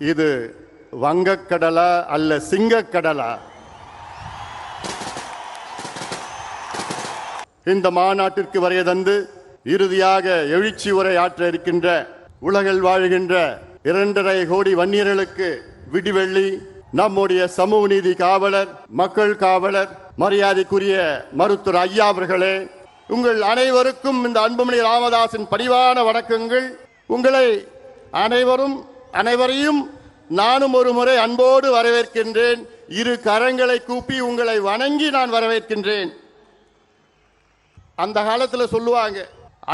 இது வங்கக்கடலா அல்ல சிங்கக்கடலா. இந்த மாநாட்டிற்கு வரைய தந்து இறுதியாக எழுச்சி உரை ஆற்ற இருக்கின்ற உலகில் வாழ்கின்ற இரண்டரை கோடி வன்னியர்களுக்கு விடிவெள்ளி நம்முடைய சமூக நீதி காவலர் மக்கள் காவலர் மரியாதைக்குரிய மருத்துவர் ஐயா அவர்களே உங்கள் அனைவருக்கும் இந்த அன்புமணி ராமதாசின் பணிவான வணக்கங்கள். உங்களை அனைவரும் அனைவரையும் நானும் ஒரு முறை அன்போடு வரவேற்கின்றேன். இரு கரங்களை கூப்பி உங்களை வணங்கி நான் வரவேற்கின்றேன். அந்த காலத்தில் சொல்லுவாங்க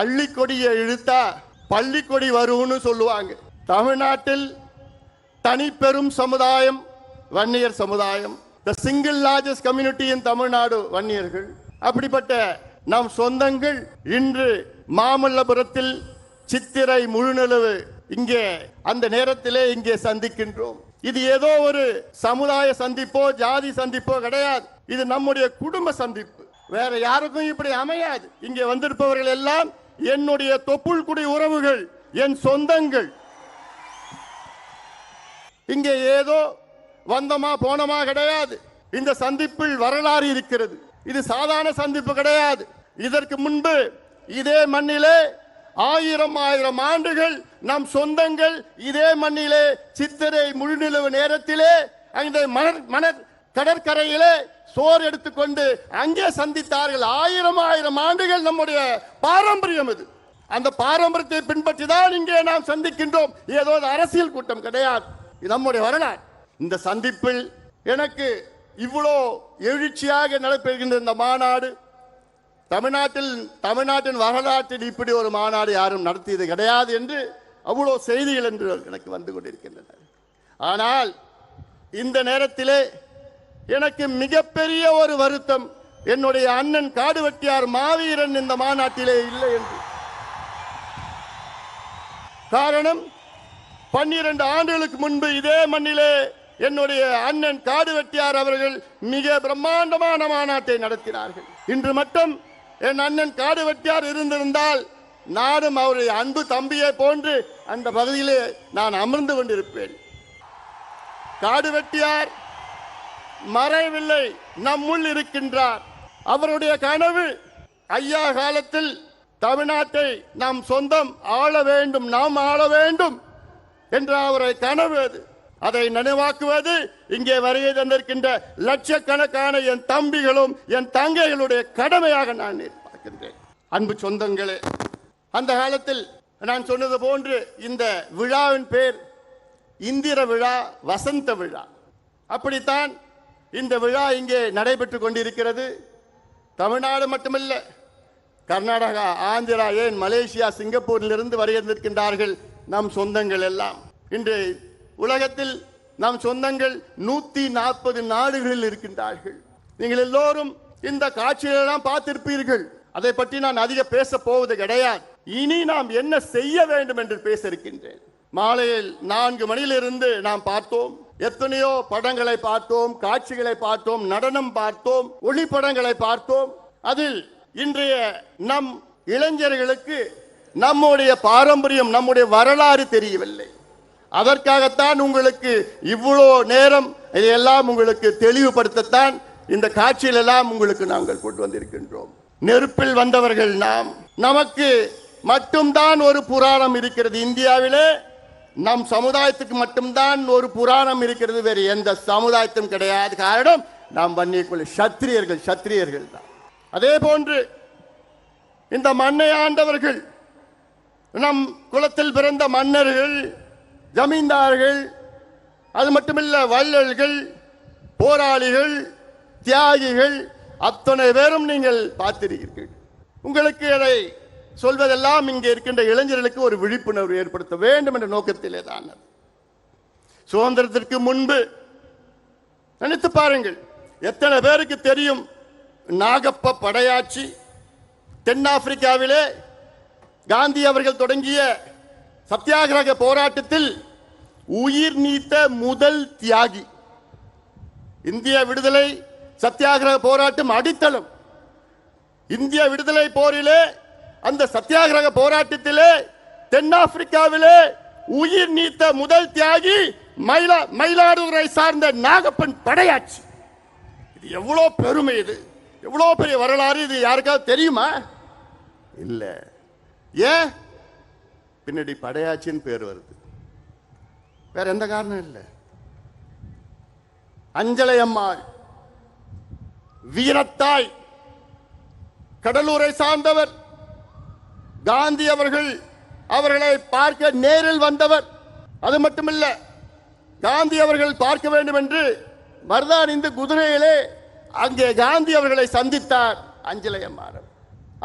அள்ளிக்கொடியை இழுத்தா பள்ளிக்கொடி வரும்னு சொல்லுவாங்க. தமிழ்நாட்டில் தனிப்பெரும் சமுதாயம் வன்னியர் சமுதாயம் the single largest community in Tamil Nadu வன்னியர்கள். அப்படிப்பட்ட நம் சொந்தங்கள் இன்று மாமல்லபுரத்தில் சித்திரை முழுநிலவு இங்கே அந்த நேரத்திலே இங்கே சந்திக்கின்றோம். இது ஏதோ ஒரு சமுதாய சந்திப்போ ஜாதி சந்திப்போ கிடையாது. இது நம்முடைய குடும்ப சந்திப்பு. வேற யாருக்கும் இப்படி அமையாது. இங்கே வந்திருப்பவர்கள் எல்லாம் என்னுடைய தொப்புள் குடி உறவுகள் என் சொந்தங்கள். இங்கே ஏதோ வந்தமா போனமா கிடையாது. இந்த சந்திப்பில் வரலாறு இருக்கிறது. இது சாதாரண சந்திப்பு கிடையாது. இதற்கு முன்பு இதே மண்ணிலே ஆயிரம் ஆயிரம் ஆண்டுகள் நம் சொந்தங்கள் இதே மண்ணிலே சித்திரை முழுநிலவு நேரத்திலே அந்த மணர் மணர் கடற்கரையிலே சோறு எடுத்துக்கொண்டு அங்கே சந்தித்தார்கள். ஆயிரம் ஆயிரம் ஆண்டுகள் நம்முடைய பாரம்பரியம் இது. அந்த பாரம்பரியத்தை பின்பற்றி தான் இங்கே நாம் சந்திக்கின்றோம். ஏதோ அரசியல் கூட்டம் கிடையாது. நம்முடைய வரலாறு. இந்த சந்திப்பில் எனக்கு இவ்வளோ எழுச்சியாக நடைபெறுகின்ற இந்த மாநாடு தமிழ்நாட்டில் தமிழ்நாட்டின் வரலாற்றில் இப்படி ஒரு மாநாடு யாரும் நடத்தியது கிடையாது என்று அவ்வளோ செய்திகள் என்று எனக்கு வந்து கொண்டிருக்கின்றன. ஆனால் இந்த நேரத்திலே எனக்கு மிகப்பெரிய ஒரு வருத்தம் என்னுடைய அண்ணன் காடுவெட்டியார் மாவீரன் இந்த மாநாட்டிலே இல்லை என்று. காரணம் பன்னிரண்டு ஆண்டுகளுக்கு முன்பு இதே மண்ணிலே என்னுடைய அண்ணன் காடுவெட்டியார் அவர்கள் மிக பிரம்மாண்டமான மாநாட்டை நடத்தினார்கள். இன்று மட்டும் என் அண்ணன் காடு வெட்டியார் இருந்திருந்தால் நானும் அவருடைய அன்பு தம்பியை போன்று அந்த பகுதியிலே நான் அமர்ந்து கொண்டிருப்பேன். காடு வெட்டியார் மறைவில்லை நம்முள் இருக்கின்றார். அவருடைய கனவு ஐயா காலத்தில் தமிழ்நாட்டை நாம் சொந்தம் ஆள வேண்டும் நாம் ஆள வேண்டும் என்ற அவரை கனவு அது. அதை நினைவாக்குவது இங்கே வருகை தந்திருக்கின்ற லட்சக்கணக்கான என் தம்பிகளும் என் தங்கைகளுடைய கடமையாக நான் பார்க்கின்றேன் அன்பு சொந்தங்களே அந்த காலத்தில் நான் சொன்னது போன்று இந்த விழாவின் பேர் இந்திர விழா வசந்த விழா. அப்படித்தான் இந்த விழா இங்கே நடைபெற்று கொண்டிருக்கிறது. தமிழ்நாடு மட்டுமல்ல கர்நாடகா ஆந்திரா ஏன் மலேசியா சிங்கப்பூரிலிருந்து வருகின்றிருக்கின்றார்கள் நம் சொந்தங்கள் எல்லாம். இன்று உலகத்தில் நம் சொந்தங்கள் நூத்தி நாற்பது நாடுகளில் இருக்கின்றார்கள். நீங்கள் எல்லோரும் இந்த காட்சிகளெல்லாம் பார்த்திருப்பீர்கள். அதை பற்றி நான் அதிக பேச போவது கிடையாது. இனி நாம் என்ன செய்ய வேண்டும் என்று பேச இருக்கின்றேன் மாலையில் நான்கு மணியிலிருந்து நாம் பார்த்தோம். எத்தனையோ படங்களை பார்த்தோம் காட்சிகளை பார்த்தோம் நடனம் பார்த்தோம் ஒளிப்படங்களை பார்த்தோம். அதில் இன்றைய நம் இளைஞர்களுக்கு நம்முடைய பாரம்பரியம் நம்முடைய வரலாறு தெரியவில்லை. அதற்காகத்தான் உங்களுக்கு இவ்வளோ நேரம் இதையெல்லாம் உங்களுக்கு தெளிவுபடுத்தத்தான் இந்த காட்சியில் எல்லாம் உங்களுக்கு நாங்கள் கொண்டு வந்திருக்கின்றோம். நெருப்பில் வந்தவர்கள் நாம். நமக்கு மட்டும்தான் ஒரு புராணம் இருக்கிறது இந்தியாவிலே. நம் சமுதாயத்துக்கு மட்டும்தான் ஒரு புராணம் இருக்கிறது. வேறு எந்த சமுதாயத்தும் கிடையாது. காரணம் நாம் வன்னியக்குள்ள சத்திரியர்கள் சத்திரியர்கள் தான். அதே போன்று இந்த மண்ணை ஆண்டவர்கள் நம் குலத்தில் பிறந்த மன்னர்கள் ஜமீன்தார்கள் அது மட்டுமில்ல வள்ளல்கள் போராளிகள் தியாகிகள் அத்தனை பேரும் நீங்கள் பார்த்திருக்கிறீர்கள். உங்களுக்கு அதை சொல்வதெல்லாம் இங்கே இருக்கின்ற இளைஞர்களுக்கு ஒரு விழிப்புணர்வு ஏற்படுத்த வேண்டும் என்ற நோக்கத்திலே தான் சுதந்திரத்திற்கு முன்பு நினைத்து பாருங்கள் எத்தனை பேருக்கு தெரியும் நாகப்ப படையாட்சி தென்னாப்பிரிக்காவிலே காந்தி அவர்கள் தொடங்கிய சத்தியாகிரக போராட்டத்தில் உயிர் நீத்த முதல் தியாகி. இந்திய விடுதலை சத்தியாகிரக போராட்டம் அடித்தளம். இந்திய விடுதலை போரிலே அந்த சத்தியாகிரக போராட்டத்திலே தென்னாப்பிரிக்காவிலே உயிர் நீத்த முதல் தியாகி மயிலா மயிலாடுதுறை சார்ந்த நாகப்பன் படையாட்சி. இது எவ்வளோ பெருமை இது. எவ்வளோ பெரிய வரலாறு இது. யாருக்காவது தெரியுமா? இல்லை. ஏன்? பின்னாடி படையாச்சின்னு பேர் வருது. வேற எந்த காரணம் இல்லை. அஞ்சலை அம்மாள் வீரத்தாய் கடலூரை சார்ந்தவர் காந்தி அவர்கள் அவர்களை பார்க்க நேரில் வந்தவர். அது மட்டுமல்ல காந்தி அவர்கள் பார்க்க வேண்டும் என்று மருதான் குதிரையிலே அங்கே காந்தி அவர்களை சந்தித்தார் அஞ்சலை அம்மாள்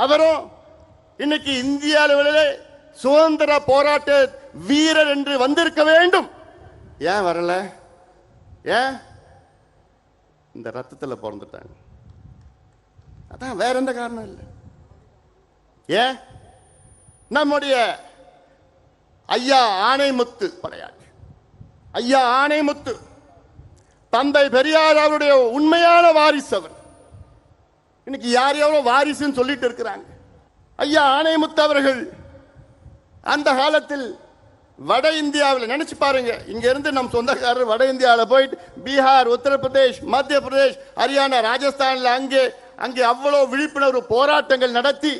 அவரும் இன்னைக்கு இந்திய அளவிலே சுதந்திர போராட்ட வீரர் என்று வந்திருக்க வேண்டும். ஏன் வரல? ஏன்? இந்த ரத்தத்துல பிறந்துட்டாங்க. அதான் வேற எந்த காரணம் இல்லை. ஏன்? நம்முடைய ஐயா ஆணைமுத்து படையாட்சி ஐயா ஆணைமுத்து தந்தை பெரியார் அவருடைய உண்மையான வாரிசு அவர். இன்னைக்கு யார் எவ்வளோ வாரிசுன்னு சொல்லிட்டு இருக்கிறாங்க. ஐயா ஆணைமுத்து அவர்கள் அந்த காலத்தில் வட இந்தியாவில் நினைச்சு பாருங்க. இங்க இருந்து நம் சொந்தக்காரர் வட இந்தியாவில் போயிட்டு பீகார் உத்தரப்பிரதேஷ் மத்திய பிரதேஷ் ஹரியானா ராஜஸ்தான்ல அங்கே அங்கே அவ்வளோ விழிப்புணர்வு போராட்டங்கள் நடத்தி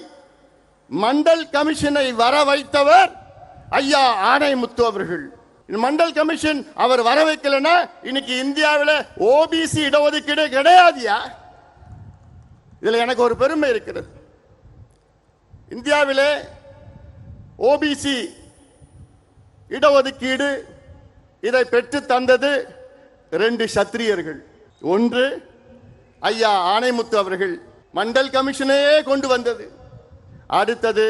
மண்டல் கமிஷனை வர வைத்தவர் ஐயா ஆணைமுத்து அவர்கள். மண்டல் கமிஷன் அவர் வர வைக்கலன்னா இன்னைக்கு இந்தியாவில் ஓபிசி இடஒதுக்கீடு கிடையாதுயா? இதில் எனக்கு ஒரு பெருமை இருக்கிறது. இந்தியாவிலே ஓபிசி இடஒதுக்கீடு இதை பெற்று தந்தது ரெண்டு சத்திரியர்கள். ஒன்று ஐயா ஆணைமுத்து அவர்கள். மண்டல் கமிஷனையே கொண்டு வந்தது. அடுத்தது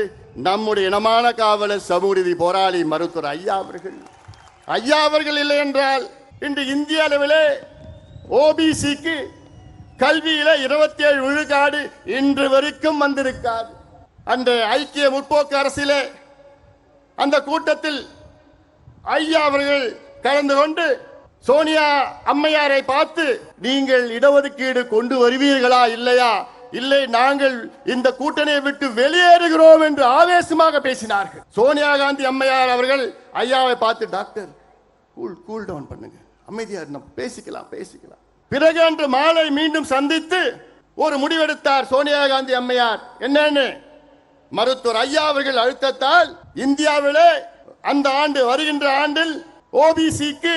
நம்முடைய இனமான காவலர் சமூகநீதி போராளி மருத்துவர் ஐயா அவர்கள். ஐயா அவர்கள் இல்லை என்றால் இன்று இந்திய அளவிலே ஓபிசிக்கு கல்வியில இருபத்தி ஏழு விழுக்காடு இன்று வரைக்கும் வந்திருக்காது அந்த ஐக்கிய முற்போக்கு அரசிலே அந்த கூட்டத்தில் ஐயா அவர்கள் கலந்து கொண்டு சோனியா அம்மையாரை பார்த்து நீங்கள் இடஒதுக்கீடு கொண்டு வருவீர்களா இல்லையா? இல்லை நாங்கள் இந்த கூட்டணியை விட்டு வெளியேறுகிறோம் என்று ஆவேசமாக பேசினார்கள். சோனியா காந்தி அம்மையார் அவர்கள் ஐயாவை பார்த்து டாக்டர் கூல் கூல் டவுன் பண்ணுங்க. அமைதியார் நம்ம பேசிக்கலாம் பேசிக்கலாம். பிறகு அன்று மாலை மீண்டும் சந்தித்து ஒரு முடிவெடுத்தார் சோனியா காந்தி அம்மையார். என்னன்னு? மருத்துவர் ஐயா அவர்கள் அழுத்தத்தால் இந்தியாவிலே அந்த ஆண்டு வருகின்ற ஆண்டில் ஓபிசிக்கு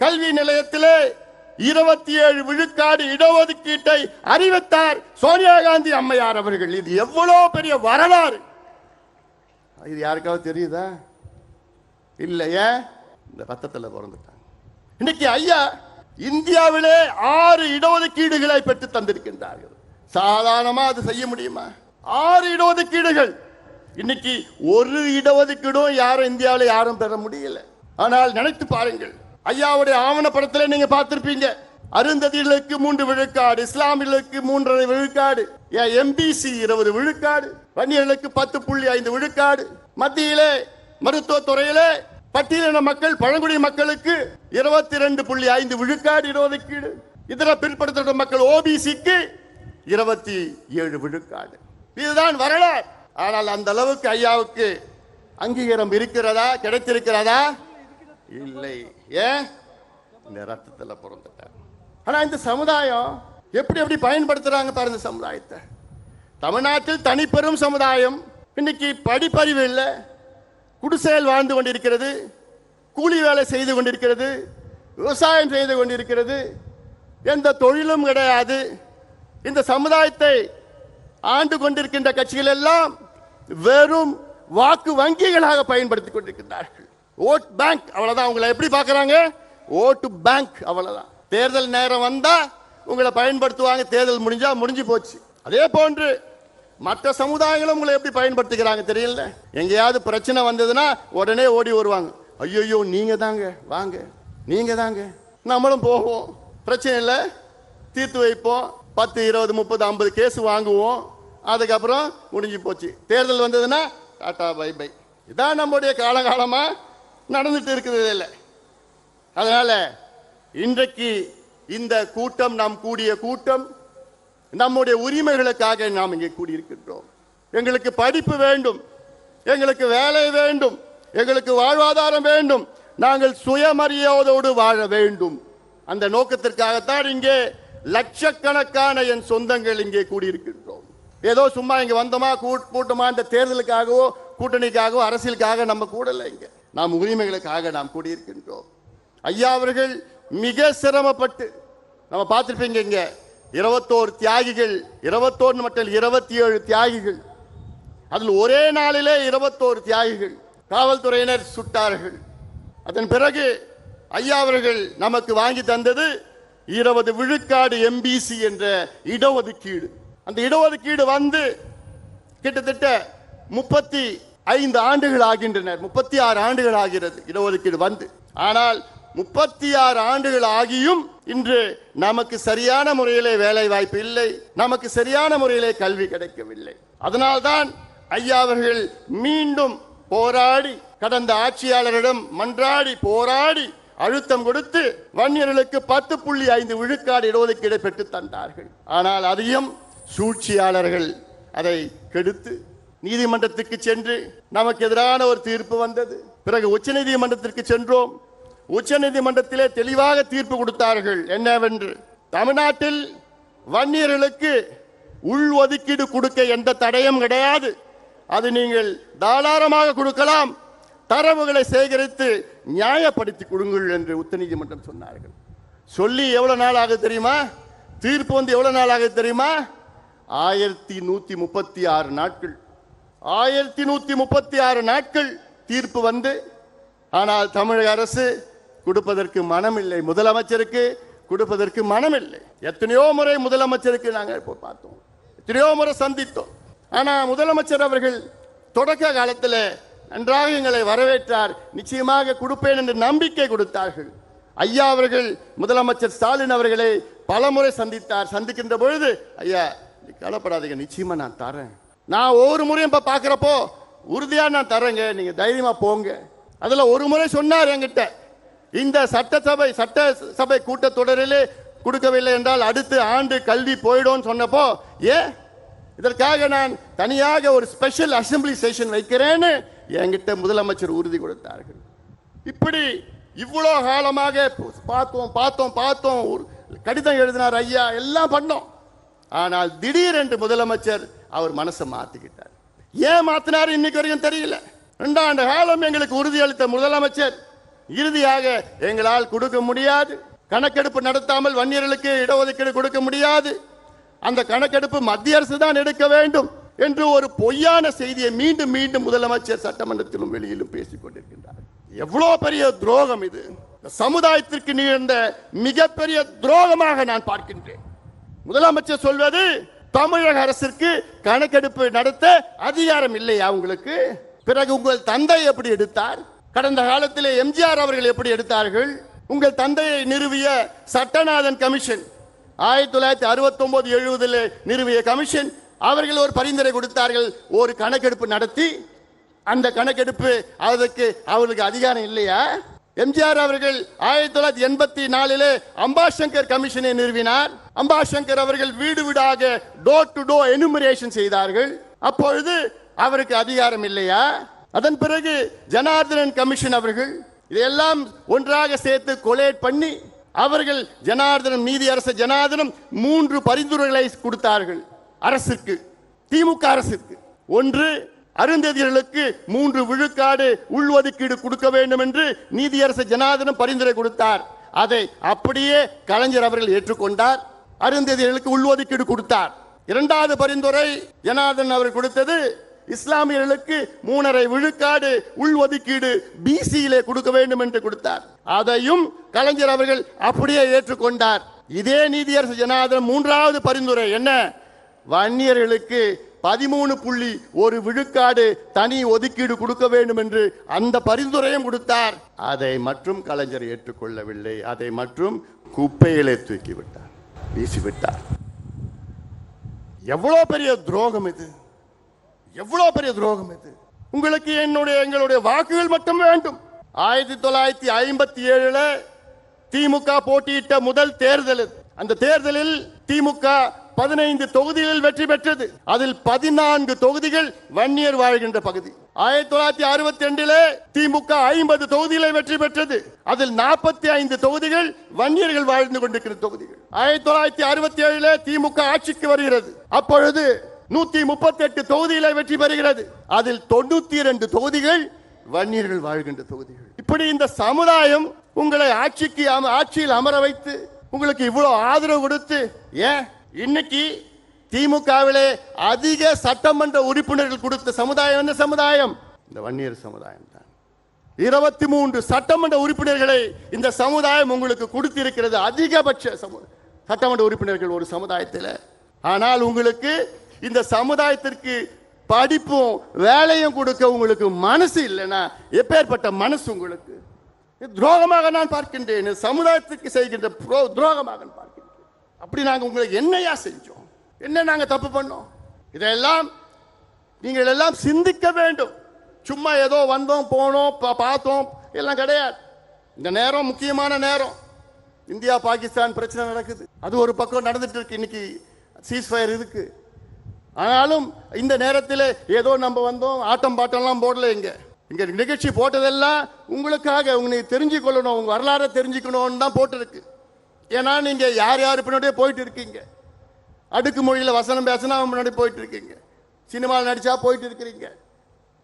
கல்வி நிலையத்திலே இருபத்தி ஏழு விழுக்காடு இடஒதுக்கீட்டை அறிவித்தார் சோனியா காந்தி அம்மையார் அவர்கள். இது எவ்வளவு பெரிய வரலாறு? இது யாருக்காவது தெரியுதா? இல்லையே. இந்த ரத்தத்துல பிறந்துட்டாங்க. இன்னைக்கு ஐயா இந்தியாவிலே ஆறு இடஒதுக்கீடுகளை பெற்று தந்திருக்கின்றார்கள். சாதாரணமா அது செய்ய முடியுமா? ஆறு இடஒதுக்கீடுகள். இன்னைக்கு ஒரு இடஒதுக்கீடும் யாரும் இந்தியாவில் யாரும் பெற முடியல. ஆனால் நினைத்து பாருங்கள் ஐயாவுடைய ஆவணப்படத்தில் நீங்க பார்த்திருப்பீங்க அருந்ததிகளுக்கு மூன்று விழுக்காடு இஸ்லாமியர்களுக்கு மூன்றரை விழுக்காடு எம்பிசி இருபது விழுக்காடு வன்னியர்களுக்கு பத்து புள்ளி ஐந்து விழுக்காடு மத்தியிலே மருத்துவத் துறையிலே பட்டியலின மக்கள் பழங்குடி மக்களுக்கு இருபத்தி ரெண்டு புள்ளி ஐந்து விழுக்காடு இடஒதுக்கீடு இதர பிற்படுத்தப்பட்ட மக்கள் ஓபிசிக்கு இருபத்தி ஏழு விழுக்காடு. இதுதான் வரலாறு. ஆனால் அந்த அளவுக்கு ஐயாவுக்கு அங்கீகாரம் இருக்கிறதா கிடைத்திருக்கிறதா? இல்லை. ஏன்? இந்த ரத்தத்தில் பிறந்துட்டார். ஆனால் இந்த சமுதாயம் எப்படி எப்படி பயன்படுத்துறாங்க பாருங்க இந்த சமுதாயத்தை. தமிழ்நாட்டில் தனிப்பெரும் சமுதாயம். இன்னைக்கு படிப்பறிவு இல்லை. குடிசையில் வாழ்ந்து கொண்டிருக்கிறது. கூலி வேலை செய்து கொண்டிருக்கிறது. விவசாயம் செய்து கொண்டிருக்கிறது. எந்த தொழிலும் கிடையாது. இந்த சமுதாயத்தை ஆண்டு கொண்டிருக்கின்ற கட்சிகள் எல்லாம் வெறும் வாக்கு வங்கிகளாக பயன்படுத்திக் கொண்டிருக்கிறார்கள் ஓட் பேங்க் அவ்வளவுதான். உங்களை எப்படி பார்க்கறாங்க? ஓட்டு பேங்க் அவ்வளவுதான். தேர்தல் நேரம் வந்தா உங்களை பயன்படுத்துவாங்க. தேர்தல் முடிஞ்சா முடிஞ்சு போச்சு. அதே போன்று மற்ற சமுதாயங்களும் உங்களை எப்படி பயன்படுத்திக்கிறாங்க தெரியல? எங்கேயாவது பிரச்சனை வந்ததுன்னா உடனே ஓடி வருவாங்க. ஐயோ நீங்க தாங்க. வாங்க. நீங்க தாங்க. நம்மளும் போவோம். பிரச்சனை இல்லை. தீர்த்து வைப்போம். பத்து இருபது முப்பது ஐம்பது கேஸ் வாங்குவோம். அதுக்கப்புறம் முடிஞ்சு போச்சு. தேர்தல் வந்ததுன்னா டாட்டா பை பை. இதான் நம்முடைய காலகாலமாக நடந்துட்டு இருக்கிறது இல்லை அதனால இன்றைக்கு இந்த கூட்டம் நாம் கூடிய கூட்டம் நம்முடைய உரிமைகளுக்காக நாம் இங்கே கூடியிருக்கின்றோம். எங்களுக்கு படிப்பு வேண்டும் எங்களுக்கு வேலை வேண்டும் எங்களுக்கு வாழ்வாதாரம் வேண்டும். நாங்கள் சுயமரியாதையோடு வாழ வேண்டும். அந்த நோக்கத்திற்காகத்தான் இங்கே லட்சக்கணக்கான என் சொந்தங்கள் இங்கே கூடியிருக்கின்றோம். ஏதோ சும்மா இங்கே வந்தோமா கூட்டமா இந்த தேர்தலுக்காகவோ கூட்டணிக்காகவோ அரசியலுக்காக நம்ம கூடலை இங்கே. நாம் உரிமைகளுக்காக நாம் கூடியிருக்கின்றோம். ஐயா அவர்கள் மிக சிரமப்பட்டு நம்ம பார்த்துருப்பீங்க இங்கே இருபத்தோரு தியாகிகள் இருபத்தோரு மட்டும் இருபத்தி ஏழு தியாகிகள். அதில் ஒரே நாளிலே இருபத்தோரு தியாகிகள் காவல்துறையினர் சுட்டார்கள். அதன் பிறகு ஐயா அவர்கள் நமக்கு வாங்கி தந்தது இருபது விழுக்காடு எம்பிசி என்ற இடஒதுக்கீடு. அந்த இடஒதுக்கீடு வந்து கிட்டத்தட்ட முப்பத்தி ஐந்து ஆண்டுகள் ஆகின்றனர். முப்பத்தி ஆறு ஆண்டுகள் ஆகிறது இடஒதுக்கீடு வந்து. ஆனால் முப்பத்தி ஆறு ஆண்டுகள் ஆகியும் இன்று நமக்கு சரியான முறையிலே வேலை வாய்ப்பு இல்லை. நமக்கு சரியான முறையிலே கல்வி கிடைக்கவில்லை. அதனால்தான் ஐயா அவர்கள் மீண்டும் போராடி கடந்த ஆட்சியாளரிடம் மன்றாடி போராடி அழுத்தம் கொடுத்து வன்னியர்களுக்கு பத்து புள்ளி ஐந்து விழுக்காடு இடஒதுக்கீடு பெற்று தந்தார்கள். ஆனால் அதையும் சூழ்ச்சியாளர்கள் அதை கெடுத்து நீதிமன்றத்துக்கு சென்று நமக்கு எதிரான ஒரு தீர்ப்பு வந்தது. பிறகு உச்சநீதிமன்றத்திற்கு சென்றோம். உச்சநீதிமன்றத்திலே தெளிவாக தீர்ப்பு கொடுத்தார்கள். என்னவென்று? தமிழ்நாட்டில் வன்னியர்களுக்கு உள் ஒதுக்கீடு கொடுக்க எந்த தடையும் கிடையாது. அது நீங்கள் தாராளமாக கொடுக்கலாம். தரவுகளை சேகரித்து நியாயப்படுத்தி கொடுங்கள் என்று உச்சநீதிமன்றம் சொன்னார்கள். சொல்லி எவ்வளவு நாள் ஆகுது தெரியுமா? தீர்ப்பு வந்து எவ்வளவு நாள் ஆகுது தெரியுமா? ஆயிரத்தி நூத்தி முப்பத்தி ஆறு நாட்கள். ஆயிரத்தி நூத்தி முப்பத்தி ஆறு நாட்கள் தீர்ப்பு வந்து ஆனால் தமிழக அரசு கொடுப்பதற்கு மனமில்லை. முதலமைச்சருக்கு கொடுப்பதற்கு மனமில்லை. எத்தனையோ முறை முதலமைச்சருக்கு நாங்கள் இப்போ பார்த்தோம். எத்தனையோ முறை சந்தித்தோம். ஆனால் முதலமைச்சர் அவர்கள் தொடக்க காலத்தில் நன்றாக எங்களை வரவேற்றார். நிச்சயமாக கொடுப்பேன் என்று நம்பிக்கை கொடுத்தார்கள். ஐயா அவர்கள் முதலமைச்சர் ஸ்டாலின் அவர்களை பலமுறை சந்தித்தார். சந்திக்கின்ற பொழுது ஐயா நீ கவலைப்படாதீங்க நிச்சயமா நான் தரேன். நான் ஒவ்வொரு முறையும் இப்ப பார்க்குறப்போ உறுதியா நான் தரேங்க நீங்க தைரியமா போங்க. அதுல ஒரு முறை சொன்னார் என்கிட்ட இந்த சட்டசபை சட்ட சபை கூட்டத்தொடரிலே கொடுக்கவில்லை என்றால் அடுத்த ஆண்டு கல்வி போயிடும் சொன்னப்போ ஏ இதற்காக நான் தனியாக ஒரு ஸ்பெஷல் அசெம்பிளி செஷன் வைக்கிறேன்னு என்கிட்ட முதலமைச்சர் உறுதி கொடுத்தார்கள். இப்படி இவ்வளோ காலமாக பார்த்தோம் பார்த்தோம் பார்த்தோம். கடிதம் எழுதினார் ஐயா எல்லாம் பண்ணோம். ஆனால் திடீரென்று முதலமைச்சர் அவர் மனசை மாற்றிக்கிட்டார் ஏன் மாற்றினார் இன்னைக்கு வரைக்கும் தெரியல. ரெண்டாண்டு காலம் எங்களுக்கு உறுதி அளித்த முதலமைச்சர் இறுதியாக எங்களால் கொடுக்க முடியாது. கணக்கெடுப்பு நடத்தாமல் வன்னியர்களுக்கு இடஒதுக்கீடு கொடுக்க முடியாது. அந்த கணக்கெடுப்பு மத்திய அரசு தான் எடுக்க வேண்டும். என்று ஒரு பொய்யான செய்தியை மீண்டும் மீண்டும் முதலமைச்சர் சட்டமன்றத்திலும் வெளியிலும் பேசிக் கொண்டிருக்கின்றார். எவ்வளவு பெரிய துரோகம் இது. சமுதாயத்திற்கு நிகழ்ந்த மிகப்பெரிய துரோகமாக நான் பார்க்கின்றேன். முதலமைச்சர் சொல்வது தமிழக அரசிற்கு கணக்கெடுப்பு நடத்த அதிகாரம் இல்லையா உங்களுக்கு பிறகு உங்கள் தந்தை எப்படி எடுத்தார்? கடந்த காலத்திலே எம்ஜிஆர் அவர்கள் எப்படி எடுத்தார்கள்? உங்கள் தந்தையை நிறுவிய சட்டநாதன் கமிஷன் ஆயிரத்தி தொள்ளாயிரத்தி அறுபத்தி ஒன்பது எழுபதில் நிறுவிய கமிஷன் அவர்கள் ஒரு பரிந்துரை கொடுத்தார்கள் ஒரு கணக்கெடுப்பு நடத்தி அந்த கணக்கெடுப்பு அதற்கு அவர்களுக்கு அதிகாரம் இல்லையா? எம்ஜிஆர் அவர்கள் ஆயிரத்தி தொள்ளாயிரத்தி எண்பத்தி நாலிலே அம்பாசங்கர் கமிஷனை நிறுவினார். அம்பாசங்கர் அவர்கள் வீடு வீடாக டோர் டு டோர் எனுமரேஷன் செய்தார்கள். அப்பொழுது அவருக்கு அதிகாரம் இல்லையா? அதன் பிறகு ஜனார்தனன் கமிஷன் அவர்கள் இதையெல்லாம் ஒன்றாக சேர்த்து கொலேட் பண்ணி அவர்கள் ஜனார்தனம் நீதி அரசு ஜனார்தனம் மூன்று பரிந்துரைகளை கொடுத்தார்கள். அரசுக்கு திமுக அரசுக்கு. ஒன்று அருந்ததியர்களுக்கு மூன்று விழுக்காடு உள்ஒதுக்கீடு கொடுக்க வேண்டும் என்று நீதியரசு ஜனாதனம் பரிந்துரை கொடுத்தார். அதை அப்படியே கலைஞர் அவர்கள் ஏற்றுக்கொண்டார். அருந்ததியர்களுக்கு உள்ஒதுக்கீடு கொடுத்தார். இரண்டாவது பரிந்துரை ஜனாதன் அவர் கொடுத்தது இஸ்லாமியர்களுக்கு மூணரை விழுக்காடு உள்ஒதுக்கீடு பிசியிலே கொடுக்க வேண்டும் என்று கொடுத்தார். அதையும் கலைஞர் அவர்கள் அப்படியே ஏற்றுக்கொண்டார். இதே நீதியரசு ஜனாதனம் மூன்றாவது பரிந்துரை என்ன? வன்னியர்களுக்கு பதிமூணு புள்ளி ஒரு விழுக்காடு தனி ஒதுக்கீடு கொடுக்க வேண்டும் என்று அந்த பரிந்துரையும் கொடுத்தார். அதை மற்றும் கலைஞர் ஏற்றுக்கொள்ளவில்லை. அதை மற்றும் குப்பையிலே தூக்கிவிட்டார். வீசிவிட்டார். எவ்வளவு பெரிய துரோகம் இது? எவ்வளவு பெரிய துரோகம் இது? உங்களுக்கு என்னுடைய எங்களுடைய வாக்குகள் மட்டும் வேண்டும். ஆயிரத்தி தொள்ளாயிரத்தி ஐம்பத்தி ஏழுல திமுக போட்டியிட்ட முதல் தேர்தல் அந்த தேர்தலில் திமுக பதினைந்து தொகுதிகளில் வெற்றி பெற்றது. அதில் பதினான்கு தொகுதிகள் வன்னியர் வாழ்கின்ற பகுதி. ஆயிரத்தி தொள்ளாயிரத்தி அறுபத்தி ரெண்டிலே திமுக ஐம்பது தொகுதிகளை வெற்றி பெற்றது. அதில் நாற்பத்தி ஐந்து தொகுதிகள் வன்னியர்கள் வாழ்ந்து கொண்டிருக்கிற தொகுதிகள். ஆயிரத்தி தொள்ளாயிரத்தி அறுபத்தி ஏழிலே திமுக ஆட்சிக்கு வருகிறது. அப்பொழுது நூத்தி முப்பத்தி எட்டு தொகுதிகளை வெற்றி பெறுகிறது. அதில் தொண்ணூத்தி இரண்டு தொகுதிகள் வன்னியர்கள் வாழ்கின்ற தொகுதிகள். இப்படி இந்த சமுதாயம் உங்களை ஆட்சிக்கு அம- ஆட்சியில் அமர வைத்து உங்களுக்கு இவ்வளவு ஆதரவு கொடுத்து ஏன் இன்னைக்கு திமுகவிலே அதிக சட்டமன்ற உறுப்பினர்கள் கொடுத்த சமுதாயம் என்ன சமுதாயம்? இந்த வன்னியர் சமுதாயம் தான். இருபத்தி மூன்று சட்டமன்ற உறுப்பினர்களை இந்த சமுதாயம் உங்களுக்கு கொடுத்திருக்கிறது அதிகபட்ச சட்டமன்ற உறுப்பினர்கள் ஒரு சமுதாயத்தில். ஆனால் உங்களுக்கு இந்த சமுதாயத்திற்கு படிப்பும் வேலையும் கொடுக்க உங்களுக்கு மனசு இல்லைன்னா எப்பேற்பட்ட மனசு உங்களுக்கு? இது துரோகமாக நான் பார்க்கின்றேன். சமுதாயத்துக்கு செய்கின்ற புரோ- துரோகமாக நான் அப்படி நாங்கள் உங்களுக்கு என்னையா செஞ்சோம்? என்ன நாங்கள் தப்பு பண்ணோம்? இதெல்லாம் நீங்கள் எல்லாம் சிந்திக்க வேண்டும். சும்மா ஏதோ வந்தோம் போனோம் பார்த்தோம். எல்லாம் கிடையாது. இந்த நேரம் முக்கியமான நேரம். இந்தியா பாகிஸ்தான் பிரச்சனை நடக்குது. அது ஒரு பக்கம் நடந்துட்டு இருக்கு. இன்னைக்கு சீஸ்ஃபயர் இருக்கு. ஆனாலும் இந்த நேரத்தில் ஏதோ நம்ம வந்தோம் ஆட்டம் பாட்டம்லாம் போடல இங்க. இங்க நிகழ்ச்சி போட்டதெல்லாம் உங்களுக்காக. உங்களை தெரிஞ்சு கொள்ளணும் உங்க வரலாறை தெரிஞ்சுக்கணும்னு தான் போட்டிருக்கு. ஏன்னா நீங்க யார் யார் பின்னாடியே போயிட்டு இருக்கீங்க? அடுக்கு மொழியில் வசனம் பேசினா அவன் முன்னாடி போயிட்டு இருக்கீங்க. சினிமாவில் நடிச்சா போயிட்டு இருக்கிறீங்க.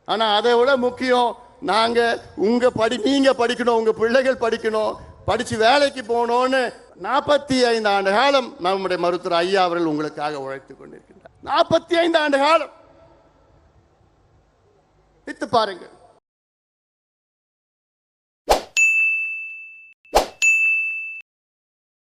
ஆனால் அதை விட முக்கியம் நாங்கள் உங்கள் படி நீங்கள் படிக்கணும் உங்கள் பிள்ளைகள் படிக்கணும் படித்து வேலைக்கு போகணும்னு நாற்பத்தி ஐந்து ஆண்டு காலம் நம்முடைய மருத்துவர் ஐயா அவர்கள் உங்களுக்காக உழைத்து கொண்டிருக்கின்றார். நாற்பத்தி ஐந்து ஆண்டு காலம். வித்து பாருங்கள்.